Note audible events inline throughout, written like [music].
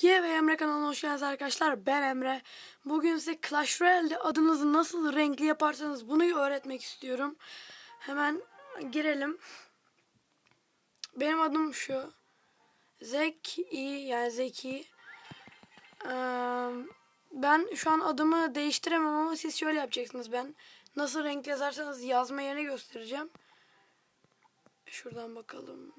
Ye ve Emre kanalına hoş geldiniz arkadaşlar. Ben Emre. Bugün size Clash Royale'de adınızı nasıl renkli yaparsanız bunu öğretmek istiyorum. Hemen girelim. Benim adım şu. Zeki yani Zeki. Ben şu an adımı değiştiremem ama siz şöyle yapacaksınız. Ben nasıl renkli yazarsanız yazma yerini göstereceğim. Şuradan bakalım.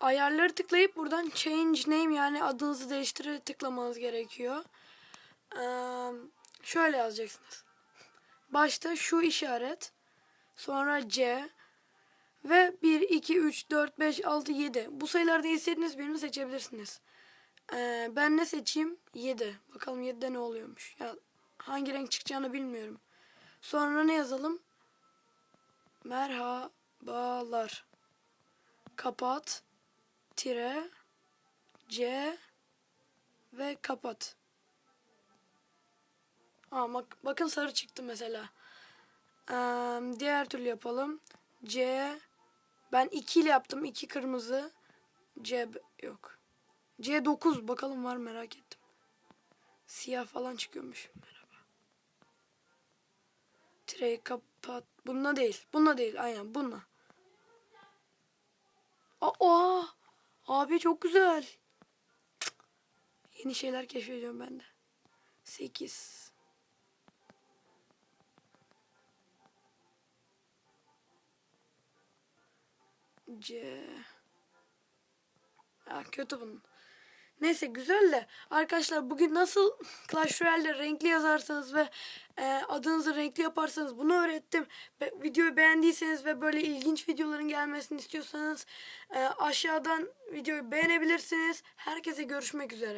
Ayarları tıklayıp buradan change name yani adınızı değiştire tıklamanız gerekiyor. Şöyle yazacaksınız. Başta şu işaret. Sonra C. Ve 1, 2, 3, 4, 5, 6, 7. Bu sayılarda istediğiniz birini seçebilirsiniz. Ee, ben ne seçeyim? 7. Bakalım 7'de ne oluyormuş. Ya, hangi renk çıkacağını bilmiyorum. Sonra ne yazalım? Merhabalar. Kapat tire C ve kapat. Aa, bak, bakın sarı çıktı mesela. Ee, diğer türlü yapalım. C ben 2 ile yaptım. 2 kırmızı. C yok. C9 bakalım var merak ettim. Siyah falan çıkıyormuş. Merhaba. Tireyi kapat. Bununla değil. Bununla değil. Aynen bununla. Aa, abi çok güzel. Yeni şeyler keşfediyorum ben de. 8. C. Ha, kötü bunun. Neyse güzel de arkadaşlar bugün nasıl [laughs] Clash Royale'de renkli yazarsanız ve e, adınızı renkli yaparsanız bunu öğrettim. Ve videoyu beğendiyseniz ve böyle ilginç videoların gelmesini istiyorsanız e, aşağıdan videoyu beğenebilirsiniz. Herkese görüşmek üzere.